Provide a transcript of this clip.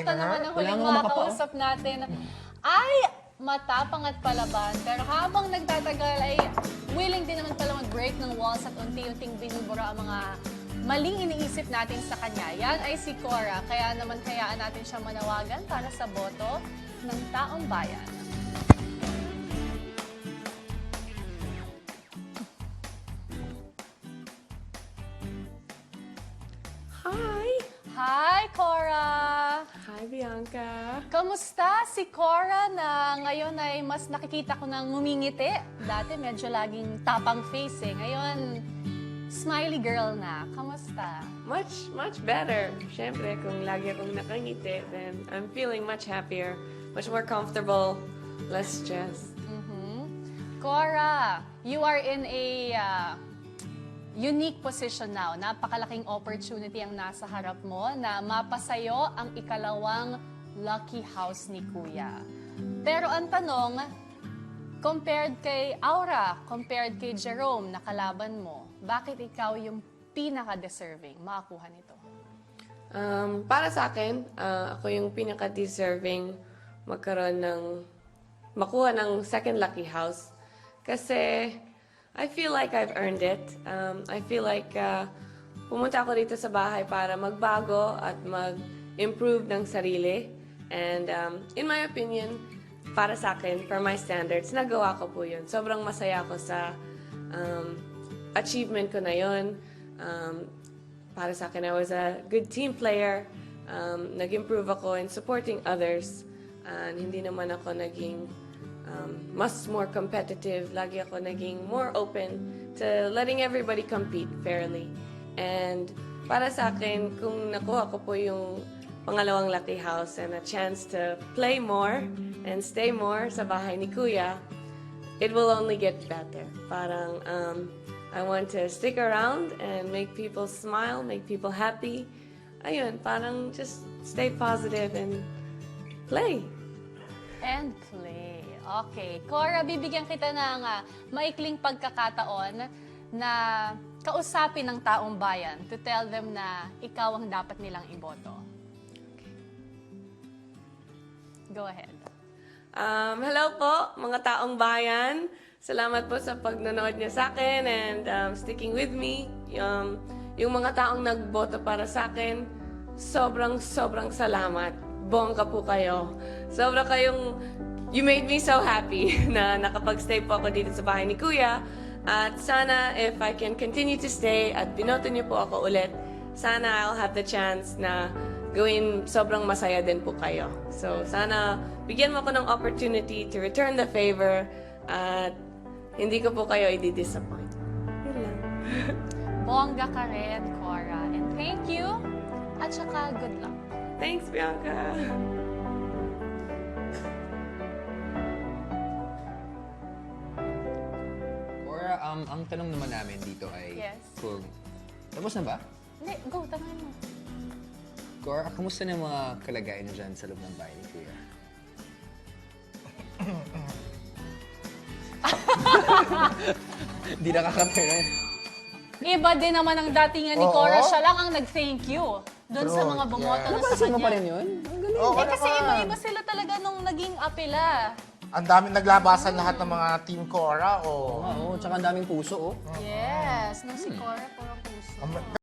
eto naman ang huling mga kausap natin. Ay, matapang at palaban. Pero habang nagtatagal ay willing din naman pala mag-break ng walls at unti-unting binubura ang mga maling iniisip natin sa kanya. Yan ay si Cora. Kaya naman hayaan natin siya manawagan para sa boto ng taong bayan. Kamusta si Cora na ngayon ay mas nakikita ko nang ngumingiti? Dati medyo laging tapang face eh. Ngayon, smiley girl na. Kamusta? Much, much better. Siyempre, kung lagi akong nakangiti, then I'm feeling much happier, much more comfortable, less stressed. Mhm. Cora, you are in a uh, unique position now. Napakalaking opportunity ang nasa harap mo na mapasayo ang ikalawang lucky house ni Kuya. Pero ang tanong, compared kay Aura, compared kay Jerome na kalaban mo, bakit ikaw yung pinaka-deserving makakuha nito? Um, para sa akin, ah, ako yung pinaka-deserving magkaroon ng, makuha ng second lucky house. Kasi, I feel like I've earned it. Um, I feel like ah, pumunta ako dito sa bahay para magbago at mag-improve ng sarili. And um, in my opinion, para sa akin, for my standards, nagawa ko po yun. Sobrang masaya ako sa um, achievement ko na yun. Um, para sa akin, I was a good team player. Um, nag-improve ako in supporting others. And hindi naman ako naging um, mas more competitive. Lagi ako naging more open to letting everybody compete fairly. And para sa akin, kung nakuha ko po yung pangalawang lucky house and a chance to play more and stay more sa bahay ni Kuya, it will only get better. Parang, um, I want to stick around and make people smile, make people happy. Ayun, parang just stay positive and play. And play. Okay. Cora, bibigyan kita ng ah, maikling pagkakataon na kausapin ng taong bayan to tell them na ikaw ang dapat nilang iboto. Go ahead. Um, hello po, mga taong bayan. Salamat po sa pagnanood niyo sa akin and um, sticking with me. Um, yung mga taong nagboto para sa akin, sobrang sobrang salamat. Bongga po kayo. Sobra kayong, you made me so happy na nakapag-stay po ako dito sa bahay ni Kuya. At sana if I can continue to stay at binoto niyo po ako ulit, sana I'll have the chance na gawin sobrang masaya din po kayo. So, sana bigyan mo ako ng opportunity to return the favor at hindi ko po kayo i-disappoint. Yun lang. Bongga ka rin, Cora. And thank you. At saka good luck. Thanks, Bianca. Cora, um, ang tanong naman namin dito ay... Yes. Kung, tapos na ba? Hindi, go, tangan mo. Cora, kamusta na yung mga kalagayan niyo dyan sa loob ng bahay ni Kuya? Hindi nakaka-turn. Iba din naman ang datingan ni Oo. Cora. Siya lang ang nag-thank you doon sa True, mga bumoto yeah. na sa Napansin mo kanya. pa rin yun? Ang galing. Oo, Eh kasi naman. iba-iba sila talaga nung naging apela. Ang daming naglabasan lahat ng mga Team Cora. Oh. Oo, tsaka ang daming puso, oh. Yes, nung si Cora, puro puso. Ang-